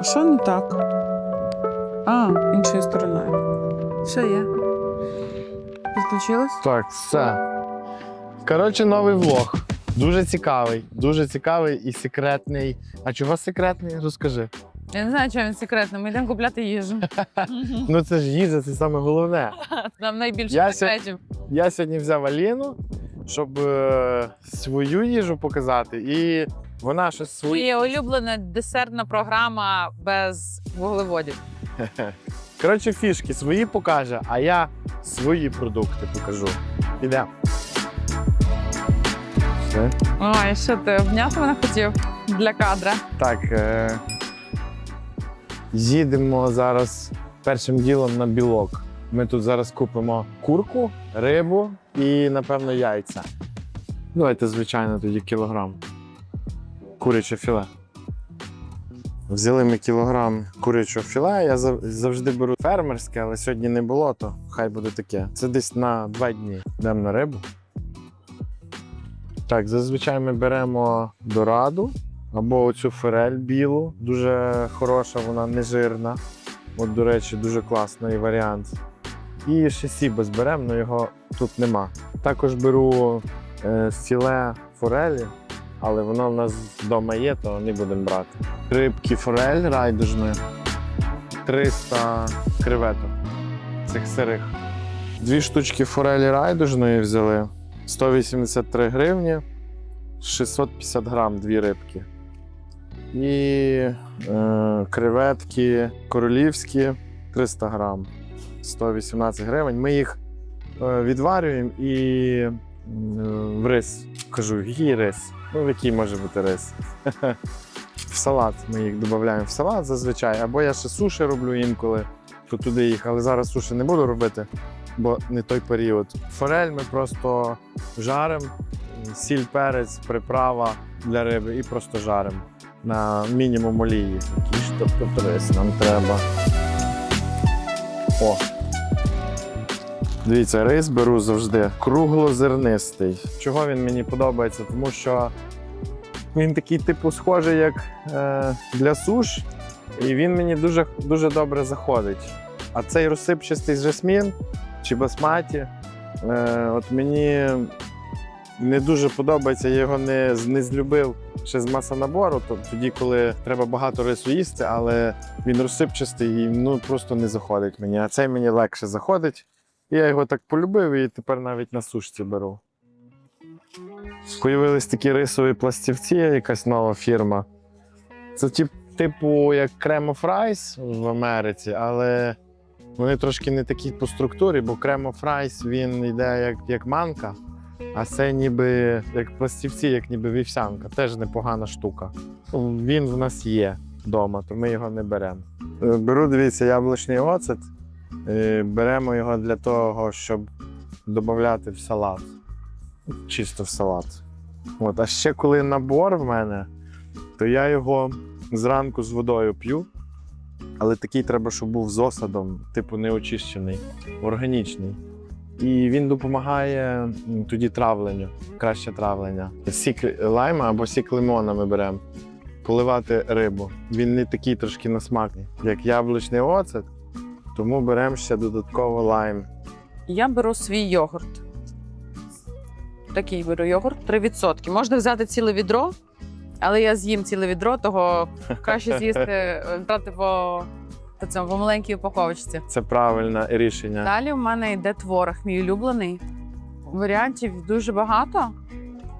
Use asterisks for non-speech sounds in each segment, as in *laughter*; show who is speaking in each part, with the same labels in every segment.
Speaker 1: А що не так? А, іншою стороною. Що є? Підключилась?
Speaker 2: Так, все. Коротше, новий влог. Дуже цікавий, дуже цікавий і секретний. А чого секретний? Розкажи.
Speaker 1: Я не знаю, чому він секретний. Ми йдемо купляти їжу. *laughs*
Speaker 2: Ну це ж їжа, це саме головне. *laughs*
Speaker 1: Там найбільше
Speaker 2: Я
Speaker 1: секретів.
Speaker 2: Я сьогодні взяв Аліну, щоб е, свою їжу показати, і вона щось свою.
Speaker 1: Моя улюблена десертна програма без вуглеводів. *laughs*
Speaker 2: Коротше, фішки свої покаже, а я свої продукти покажу. Ідемо. Все.
Speaker 1: Ой, що ти обняти мене хотів для кадра?
Speaker 2: Так. Е... Їдемо зараз першим ділом на білок. Ми тут зараз купимо курку, рибу і, напевно, яйця. Давайте, звичайно, тоді кілограм. Куряче філе. Взяли ми кілограм курячого філе. Я завжди беру фермерське, але сьогодні не було, то хай буде таке. Це десь на два дні. Йдемо на рибу. Так, зазвичай ми беремо дораду або оцю форель білу. Дуже хороша, вона не жирна. От, до речі, дуже класний варіант. І ще сібас беремо, але його тут нема. Також беру е, філе форелі, але воно в нас вдома є, то не будемо брати. Рибки форель райдужної, 300 креветок цих сирих. Дві штучки форелі райдужної взяли 183 гривні, 650 грам дві рибки. І е, креветки королівські 300 грам, 118 гривень. Ми їх е, відварюємо і е, в рис. Кажу, який? Ну, який може бути рис? В салат ми їх додаємо в салат зазвичай, або я ще суші роблю інколи, то туди їх, але зараз суші не буду робити, бо не той період. Форель ми просто жаримо, сіль, перець, приправа для риби і просто жаримо на мінімум олії. Тобто рис нам треба. О. Дивіться, рис беру завжди круглозернистий. Чого він мені подобається? Тому що він такий, типу, схожий, як е, для суш, і він мені дуже, дуже добре заходить. А цей розсипчастий жасмін чи басматі, е, от мені не дуже подобається, я його не, не злюбив ще з масонабору, то тоді, коли треба багато рису їсти, але він розсипчастий і ну, просто не заходить мені. А цей мені легше заходить. Я його так полюбив і тепер навіть на сушці беру. Появились такі рисові пластівці, якась нова фірма. Це тип, типу як Cremo Fries в Америці, але вони трошки не такі по структурі, бо Cremo Fries він йде як, як манка, а це ніби як пластівці, як ніби вівсянка. Теж непогана штука. Він в нас є вдома, то ми його не беремо. Е, Беру, дивіться, яблучний оцет. Е, Беремо його для того, щоб додати в салат. Чисто в салат. От. А ще коли набор в мене, то я його зранку з водою п'ю. Але такий треба, щоб був з осадом, типу неочищений, органічний. І він допомагає тоді травленню, краще травлення. Сік лайма або сік лимона ми беремо. Поливати рибу. Він не такий трошки на смак, як яблучний оцет, тому беремо ще додатково лайм.
Speaker 1: Я беру свій йогурт. Такий беру йогурт 3%. Можна взяти ціле відро, але я з'їм ціле відро, того краще з'їсти е, брати по, по, цьому, по маленькій упаковочці.
Speaker 2: Це правильне рішення.
Speaker 1: Далі в мене йде творог, мій улюблений. Варіантів дуже багато,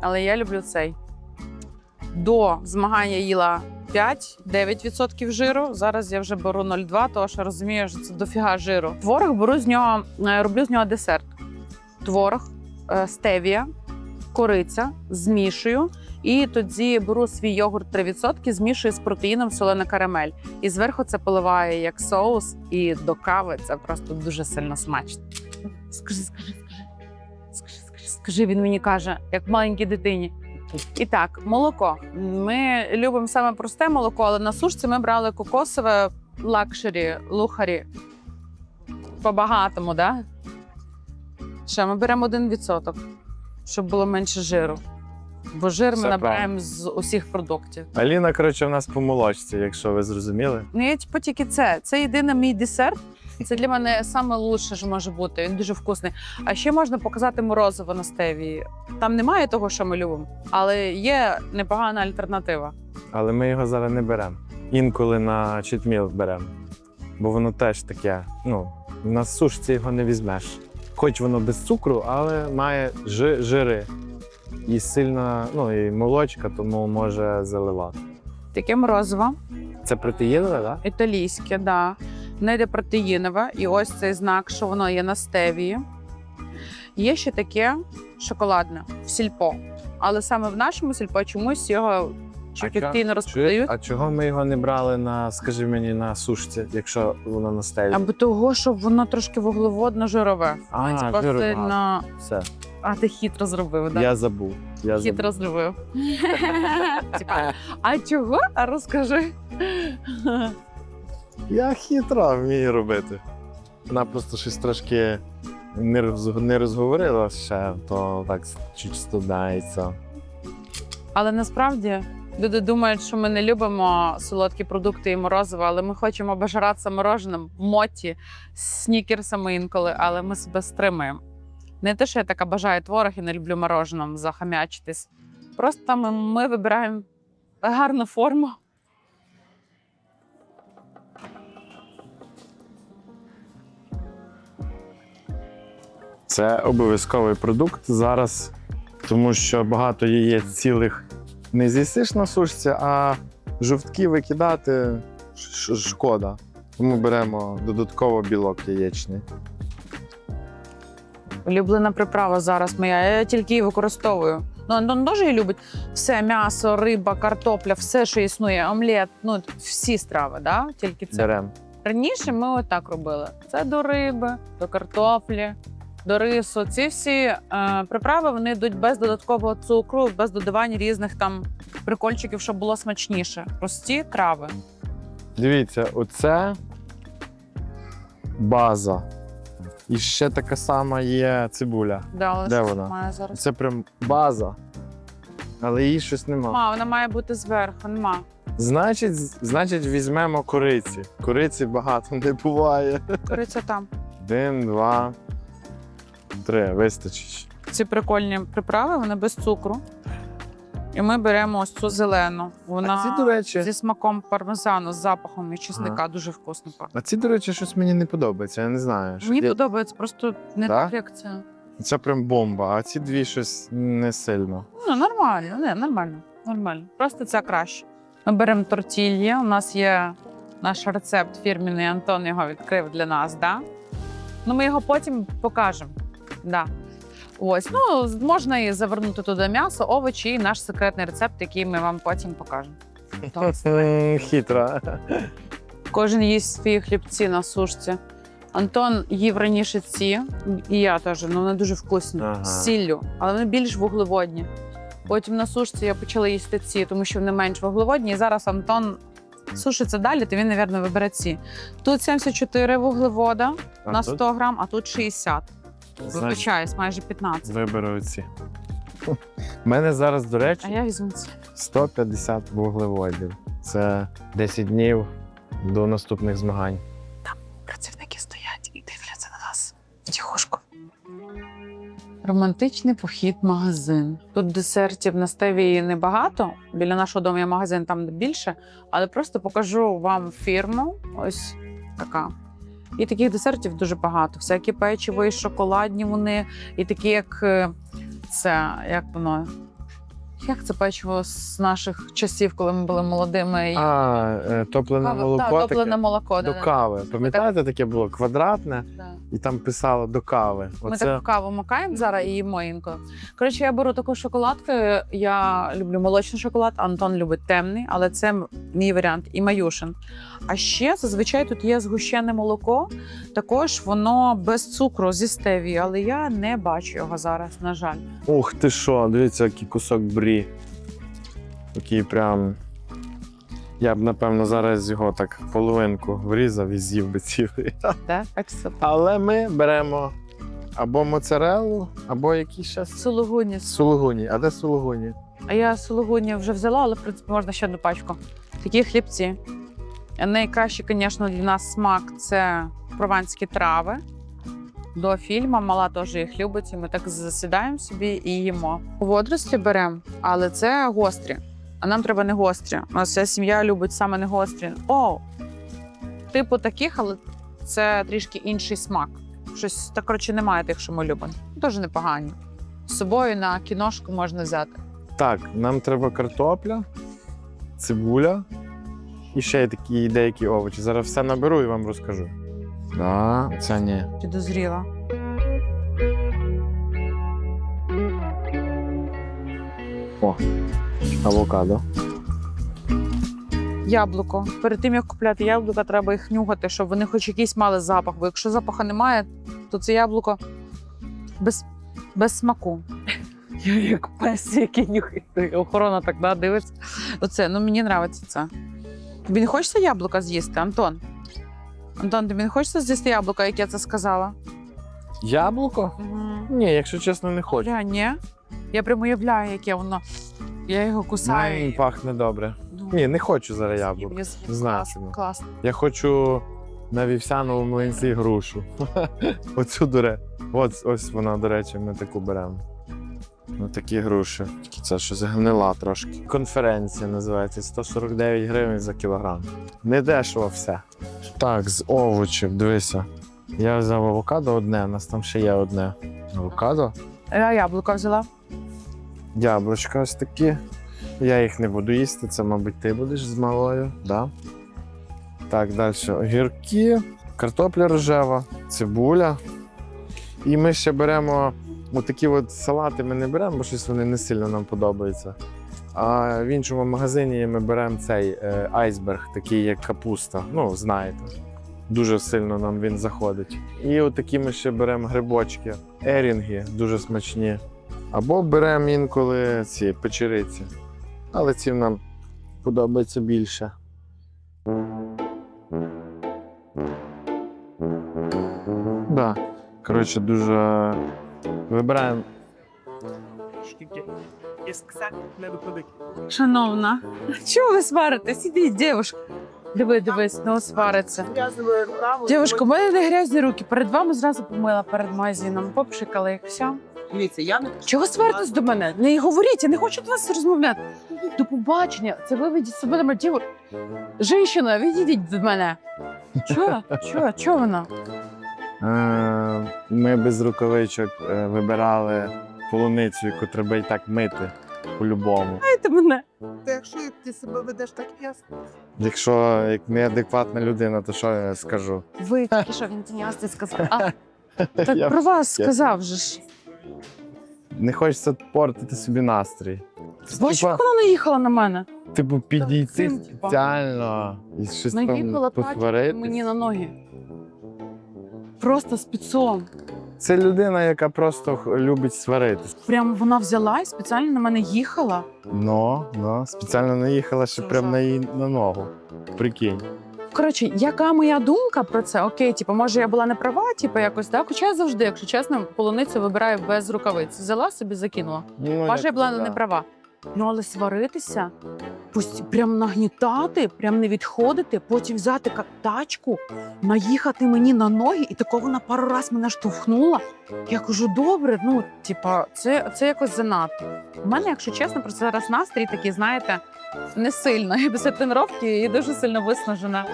Speaker 1: але я люблю цей. До змагання їла 5-9% жиру. Зараз я вже беру 0,2, тому що розумію, що це дофіга жиру. Творог беру з нього, е, роблю з нього десерт. Творог, е, стевія, кориця, змішую. І тоді беру свій йогурт 3%, змішую з протеїном солена карамель. І зверху це поливаю як соус, і до кави це просто дуже сильно смачно. Скажи, скажи, скажи. Скажи, скажи, скажи, він мені каже, як маленькій дитині. І так, молоко. Ми любимо саме просте молоко, але на сушці ми брали кокосове лакшері, лухарі. По-багатому, да? Ще ми беремо 1%, щоб було менше жиру. Бо жир ми
Speaker 2: Все
Speaker 1: набираємо з усіх продуктів.
Speaker 2: Аліна, коротше, в нас по молочці, якщо ви зрозуміли.
Speaker 1: Ну, я типу тільки це. Це єдиний мій десерт. Це для мене саме лучше, що може бути. Він дуже вкусний. А ще можна показати морозиво на стевії. Там немає того, що ми любимо, але є непогана альтернатива.
Speaker 2: Але ми його зараз не беремо. Інколи на читміл беремо. Бо воно теж таке. Ну, на сушці його не візьмеш. Хоч воно без цукру, але має жи- жири. І сильна, ну і молочка, тому може заливати.
Speaker 1: Таке морозиво,
Speaker 2: Це протеїнове, так?
Speaker 1: італійське, да. Не йде протеїнове. І ось цей знак, що воно є на стевії. Є ще таке шоколадне в сільпо. Але саме в нашому сільпо чомусь його чуть
Speaker 2: чо-
Speaker 1: активно розпродають.
Speaker 2: А чого ми його не брали на, скажи мені, на сушці, якщо воно на стелі?
Speaker 1: Або того, що воно трошки вуглеводно-жирове.
Speaker 2: А,
Speaker 1: сильно...
Speaker 2: багато. Все,
Speaker 1: А ти хитро зробив, так?
Speaker 2: я забув. Я
Speaker 1: Хитро зробив. *laughs* Типа, а чого? А розкажи.
Speaker 2: Я хитро вмію робити. Вона просто щось трошки не, роз, не розговорила ще, то так чуть студається.
Speaker 1: Але насправді люди думають, що ми не любимо солодкі продукти і морозиво, але ми хочемо обожратися мороженим в моті, снікерсами інколи, але ми себе стримуємо. Не те, що я така бажаю творог і не люблю мороженом захам'ячитись. Просто ми, ми вибираємо гарну форму.
Speaker 2: Це обов'язковий продукт зараз, тому що багато яєць цілих не з'їсиш на сушці, а жовтки викидати шкода. Тому беремо додатково білок яєчний.
Speaker 1: Улюблена приправа зараз моя. Я тільки її використовую. Ну, Антон теж її любить все: м'ясо, риба, картопля, все, що існує, омлет, ну всі страви, да? тільки це.
Speaker 2: Беремо.
Speaker 1: Раніше ми отак робили: це до риби, до картоплі, до рису. Ці всі е, приправи вони йдуть без додаткового цукру, без додавання різних там прикольчиків, щоб було смачніше. Прості трави.
Speaker 2: Дивіться, оце база. І ще така сама є цибуля.
Speaker 1: Да, але
Speaker 2: Де
Speaker 1: щось
Speaker 2: вона?
Speaker 1: Має зараз.
Speaker 2: Це прям база. Але її щось нема.
Speaker 1: Ма, вона має бути зверху, нема.
Speaker 2: Значить, значить, візьмемо кориці. Кориці багато не буває.
Speaker 1: Кориця там.
Speaker 2: Один, два, три. Вистачить.
Speaker 1: Ці прикольні приправи, вони без цукру. І ми беремо ось цю зелену. Вона
Speaker 2: А ці, до речі,
Speaker 1: зі смаком пармезану, з запахом і чесника дуже вкусно пахне.
Speaker 2: а ці, до речі, щось мені не подобається. Я не знаю. що
Speaker 1: Мені
Speaker 2: є-
Speaker 1: подобається, просто не
Speaker 2: Так?
Speaker 1: так, як це.
Speaker 2: Це прям бомба, а ці дві щось не сильно.
Speaker 1: Ну, нормально, не, нормально, нормально. Просто це краще. Ми беремо тортільї. У нас є наш рецепт фірміний, Антон його відкрив для нас, да? Ну, ми його потім покажемо. Да. Ось, ну, можна і завернути туди м'ясо, овочі і наш секретний рецепт, який ми вам потім покажемо. *laughs* Так.
Speaker 2: М,
Speaker 1: Кожен їсть свої хлібці на сушці. Антон їв раніше ці, і я теж, ну вони дуже вкусні,
Speaker 2: Ага.
Speaker 1: з сіллю, але вони більш вуглеводні. Потім на сушці я почала їсти ці, тому що вони менш вуглеводні. І зараз Антон сушиться далі, то він, мабуть, вибере ці. Тут 74 вуглевода
Speaker 2: А
Speaker 1: на
Speaker 2: тут,
Speaker 1: 100 грам, а тут 60. Вибачаюсь, майже 15.
Speaker 2: виберу ці. У мене зараз, до
Speaker 1: А
Speaker 2: речі,
Speaker 1: я візьму ці.
Speaker 2: 150 вуглеводів. Це 10 днів до наступних змагань.
Speaker 1: Працівники стоять і дивляться на нас втіхушку. Романтичний похід в магазин. Тут десертів на стеві небагато. Біля нашого дому є магазин там більше, але просто покажу вам фірму. Ось така. І таких десертів дуже багато. Всякі печиво і шоколадні вони, і такі, як е, це, як воно. Як це печиво з наших часів, коли ми були молодими? і
Speaker 2: А, е, топлене
Speaker 1: Кава-
Speaker 2: молоко.
Speaker 1: та,
Speaker 2: таке?
Speaker 1: топлене молоко.
Speaker 2: До
Speaker 1: да,
Speaker 2: кави. Пам'ятаєте, таке було квадратне,
Speaker 1: да.
Speaker 2: і там писало до кави.
Speaker 1: Ми
Speaker 2: Оце
Speaker 1: таку каву макаємо зараз і їмо інколи. Коротше, я беру таку шоколадку. Я люблю молочний шоколад, Антон любить темний, але це м- мій варіант і маюшин. А ще зазвичай тут є згущене молоко. Також воно без цукру зі стевії, але я не бачу його зараз, на жаль.
Speaker 2: Ух ти що, дивіться, який кусок брі. Такий прям. Я б, напевно, зараз його так половинку врізав і з'їв би цілий.
Speaker 1: Так, так
Speaker 2: Але ми беремо або моцарелу, або якісь ще
Speaker 1: сулугуні.
Speaker 2: сулугуні. А де сулугуні?
Speaker 1: А я сулугуні вже взяла, але в принципі можна ще одну пачку. Такі хлібці. Найкращий, звісно, для нас смак це прованські трави. До фільму мала теж їх любить, і ми так засідаємо собі і їмо. Водорослі беремо, але це гострі. А нам треба не гострі. У нас вся сім'я любить саме не гострі. О! Типу таких, але це трішки інший смак. Щось так, коротше, немає тих, що ми любимо. Теж непогані. З собою на кіношку можна взяти.
Speaker 2: Так, нам треба картопля, цибуля і ще такі деякі овочі. Зараз все наберу і вам розкажу. Да, це ні.
Speaker 1: Підозріла.
Speaker 2: Авокадо.
Speaker 1: Яблуко. Перед тим як купляти яблука, треба їх нюхати, щоб вони хоч якийсь мали запах. Бо якщо запаху немає, то це яблуко без, без смаку. Я як пес, який нюхає. Охорона так да, дивиться. Оце, ну мені подобається це. Тобі не хочеться яблука з'їсти, Антон? Антон, тобі не хочеться з'їсти яблука, як я це сказала?
Speaker 2: Яблуко?
Speaker 1: Угу.
Speaker 2: Ні, якщо чесно, не хочу.
Speaker 1: Бля, ні. Я прямо уявляю, яке воно. Я його кусаю.
Speaker 2: М, пахне добре.
Speaker 1: Ну,
Speaker 2: Ні, не хочу зараз яблук. Знаю
Speaker 1: Класно,
Speaker 2: себе.
Speaker 1: класно.
Speaker 2: Я хочу на вівсяному млинці грушу. *laughs* Оцю дуре. От ось вона, до речі, ми таку беремо. Ну, такі груші. Це щось гнила трошки. Конференція називається 149 гривень за кілограм. Не дешево все. Так, з овочів, дивися. Я взяв авокадо одне, у нас там ще є одне. Авокадо.
Speaker 1: Я яблука взяла.
Speaker 2: Яблучка ось такі. Я їх не буду їсти, це, мабуть, ти будеш з малою. Да? Так, далі огірки, картопля рожева, цибуля. І ми ще беремо такі от салати ми не беремо, бо щось вони не сильно нам подобаються. А в іншому магазині ми беремо цей е, айсберг, такий як капуста. Ну, знаєте. Дуже сильно нам він заходить. І отакі ми ще беремо грибочки, ерінги, дуже смачні. Або беремо інколи ці печериці. Але ці нам подобається більше. Да. Коротше, дуже вибираємо.
Speaker 1: Шановна, чого ви сваритесь? Ідіть, дівушка. Диви, дивись, ну свариться. Дівушка, у мене не грязні руки. Перед вами зразу помила перед магазином. Попшикала їх все.
Speaker 3: Дивіться, я не
Speaker 1: Чого сваритесь до мене? Не говоріть, я не хочу до вас розмовляти. До побачення. Це ви ведіть себе на діву. Женщина, відійдіть від мене. Чого? Чого? Чого вона?
Speaker 2: Е, Ми без рукавичок е, вибирали полуницю, яку треба і так мити по-любому.
Speaker 1: Дайте мене.
Speaker 3: Та якщо ти себе ведеш так ясно.
Speaker 2: Якщо як неадекватна людина, то що я скажу?
Speaker 1: Ви *laughs* тільки що він тінясти сказав. А, *laughs* так
Speaker 2: Я
Speaker 1: про вас
Speaker 2: я-
Speaker 1: сказав же ж.
Speaker 2: Не хочеться портити собі настрій.
Speaker 1: Бачиш,
Speaker 2: Типа,
Speaker 1: як вона наїхала на мене?
Speaker 2: типу, підійти
Speaker 1: цим, типа.
Speaker 2: спеціально і щось
Speaker 1: Наїхала
Speaker 2: там
Speaker 1: тачку мені на ноги. Просто підсом.
Speaker 2: Це людина, яка просто х- любить сваритись.
Speaker 1: Прям вона взяла і спеціально на мене їхала.
Speaker 2: Ну, ну, спеціально наїхала ще
Speaker 1: Це
Speaker 2: прямо на її на ногу. Прикинь.
Speaker 1: Коротше, яка моя думка про це? Окей, типу, може я була не права, типу, якось так. Хоча я завжди, якщо чесно, полуницю вибираю без рукавиць. Взяла собі, закинула.
Speaker 2: Ну,
Speaker 1: Може, я була
Speaker 2: да.
Speaker 1: не права. Ну, але сваритися, пусть прям нагнітати, прям не відходити, потім взяти тачку, наїхати мені на ноги, і такого вона пару раз мене штовхнула. Я кажу, добре, ну, типа, це, це якось занадто. У мене, якщо чесно, про це зараз настрій такий, знаєте, не сильно. Я після тренування і дуже сильно виснажена.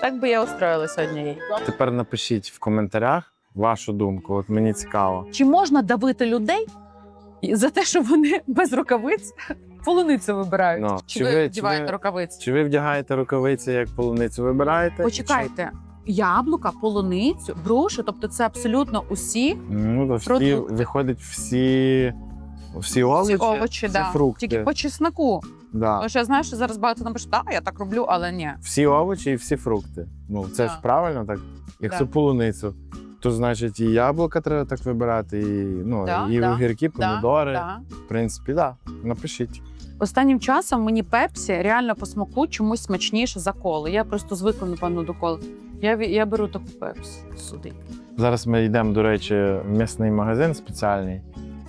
Speaker 1: Так би я устроїла сьогодні їй.
Speaker 2: Тепер напишіть в коментарях вашу думку. От мені цікаво.
Speaker 1: Чи можна давити людей за те, що вони *laughs* без рукавиць полуницю вибирають?
Speaker 2: Ну,
Speaker 1: чи,
Speaker 2: чи
Speaker 1: ви
Speaker 2: ви- чи
Speaker 1: рукавиці?
Speaker 2: Чи ви вдягаєте рукавиці як полуницю вибираєте?
Speaker 1: Почекайте. Яблука, полуницю, грушу, тобто це абсолютно усі
Speaker 2: Ну, то всі,
Speaker 1: Продукти.
Speaker 2: виходить, всі, всі овочі,
Speaker 1: ці овочі,
Speaker 2: це
Speaker 1: да.
Speaker 2: фрукти.
Speaker 1: тільки по чесноку.
Speaker 2: Да.
Speaker 1: Тому що я знаю, що зараз багато напишуть, так, я так роблю, але ні.
Speaker 2: Всі овочі і всі фрукти. Ну, це ж правильно так. Якщо
Speaker 1: Да.
Speaker 2: полуницю, то значить і яблука треба так вибирати, і, ну,
Speaker 1: Да,
Speaker 2: і
Speaker 1: да,
Speaker 2: огірки, помідори.
Speaker 1: Да.
Speaker 2: В принципі, так. Да. Напишіть.
Speaker 1: Останнім часом мені пепсі реально по смаку чомусь смачніше за колу. Я просто звикла, напевно, до коли. Я, ві- я беру таку пепсі сюди.
Speaker 2: Зараз ми йдемо, до речі, в м'ясний магазин спеціальний.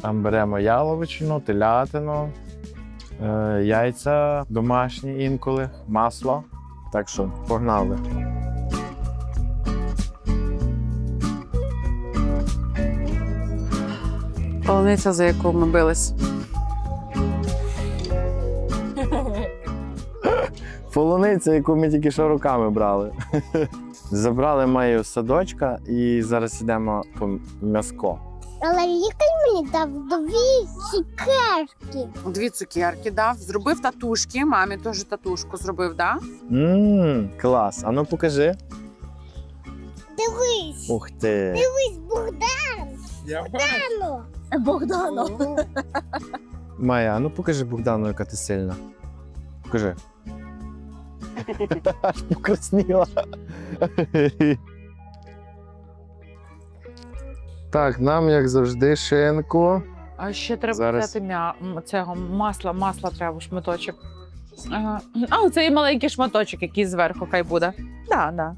Speaker 2: Там беремо яловичину, телятину, е, яйця домашні інколи, масло. Так що погнали.
Speaker 1: Полуниця, за яку ми бились.
Speaker 2: Полуниця, яку ми тільки що руками брали. Забрали маю садочка і зараз йдемо по м'яско.
Speaker 4: Але лікар мені дав дві цукерки.
Speaker 1: Дві цукерки дав, зробив татушки. Мамі теж татушку зробив, да?
Speaker 2: Ммм, клас. А ну покажи.
Speaker 4: Дивись,
Speaker 2: Ух ти.
Speaker 4: дивись, Богдан.
Speaker 3: Я
Speaker 4: Богдано. Богдано.
Speaker 2: Майя, а ну покажи Богдану, яка ти сильна. Покажи. Аж *laughs* покрасніла. так, нам, як завжди, шинку.
Speaker 1: А ще треба
Speaker 2: Зараз.
Speaker 1: взяти м'я... м, цього масла, масла треба шматочок. Ага. А, оцей маленький шматочок, який зверху хай буде. Да, да.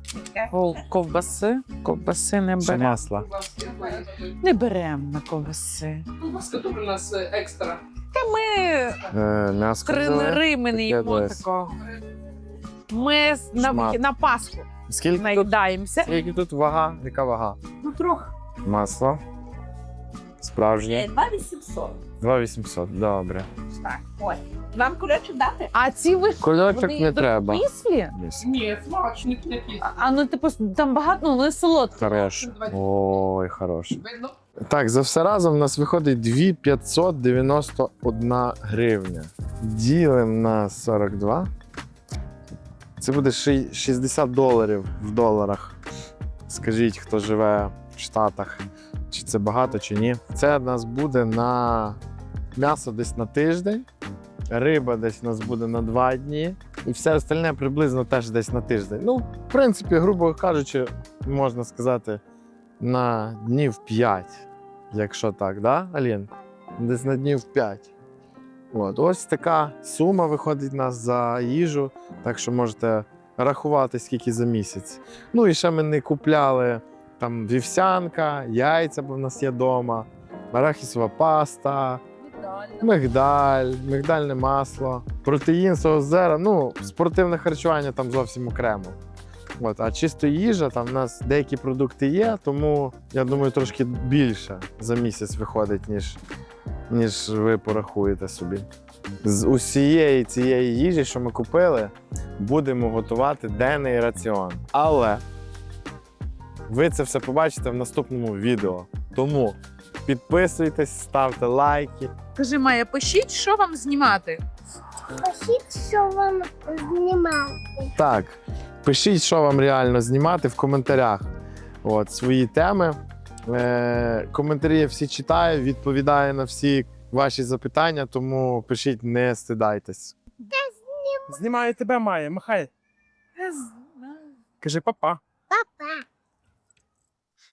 Speaker 1: Ков- Ковбаси. Ковбаси не
Speaker 2: Ще
Speaker 1: беремо.
Speaker 2: масла.
Speaker 1: Не беремо на ковбаси.
Speaker 3: Маска тут у нас е, екстра.
Speaker 1: Та ми
Speaker 2: Е,
Speaker 1: тренери, ми не
Speaker 2: Таке
Speaker 1: їмо
Speaker 2: десь.
Speaker 1: такого. Ми с- на,
Speaker 2: Шмат.
Speaker 1: на Пасху
Speaker 2: Скільки тут,
Speaker 1: наїдаємося.
Speaker 2: скільки тут вага? Яка вага?
Speaker 3: Ну трохи.
Speaker 2: Масло. Справжнє.
Speaker 5: 2800.
Speaker 2: 2800, добре.
Speaker 5: Так, ось. Вам коротше дати?
Speaker 1: А ці ви
Speaker 2: Кольочок
Speaker 1: вони
Speaker 2: не треба.
Speaker 1: Післі?
Speaker 3: Ні, смачник якийсь.
Speaker 1: А, А ну типу там багато, ну вони солодкі.
Speaker 2: Хорош. Ой, хорош.
Speaker 3: Видно?
Speaker 2: Так, за все разом у нас виходить 2591 гривня. Ділимо на 42. Це буде ши- 60 доларів в доларах. Скажіть, хто живе в Штатах, чи це багато, чи ні. Це у нас буде на м'ясо десь на тиждень, риба десь у нас буде на 2 дні, і все остальне приблизно теж десь на тиждень. Ну, в принципі, грубо кажучи, можна сказати, на днів 5, якщо так, да, Алін? Десь на днів 5. От, ось така сума виходить у нас за їжу, так що можете рахувати, скільки за місяць. Ну і ще ми не купляли там вівсянка, яйця, бо в нас є вдома, арахісова паста, мигдаль, мигдальне масло, протеїн з озера. Ну, спортивне харчування там зовсім окремо. От, а чисто їжа, там в нас деякі продукти є, тому я думаю, трошки більше за місяць виходить, ніж, ніж ви порахуєте собі. З усієї цієї їжі, що ми купили, будемо готувати денний раціон. Але ви це все побачите в наступному відео. Тому підписуйтесь, ставте лайки.
Speaker 1: Кажи, Майя, пишіть, що вам знімати.
Speaker 4: Пишіть, що вам знімати.
Speaker 2: Так, пишіть, що вам реально знімати в коментарях. От, свої теми. Е, коментарі я всі читаю, відповідаю на всі ваші запитання, тому пишіть, не стидайтесь.
Speaker 3: Знімаю тебе, Майя, махай. Кажи папа.
Speaker 4: Папа.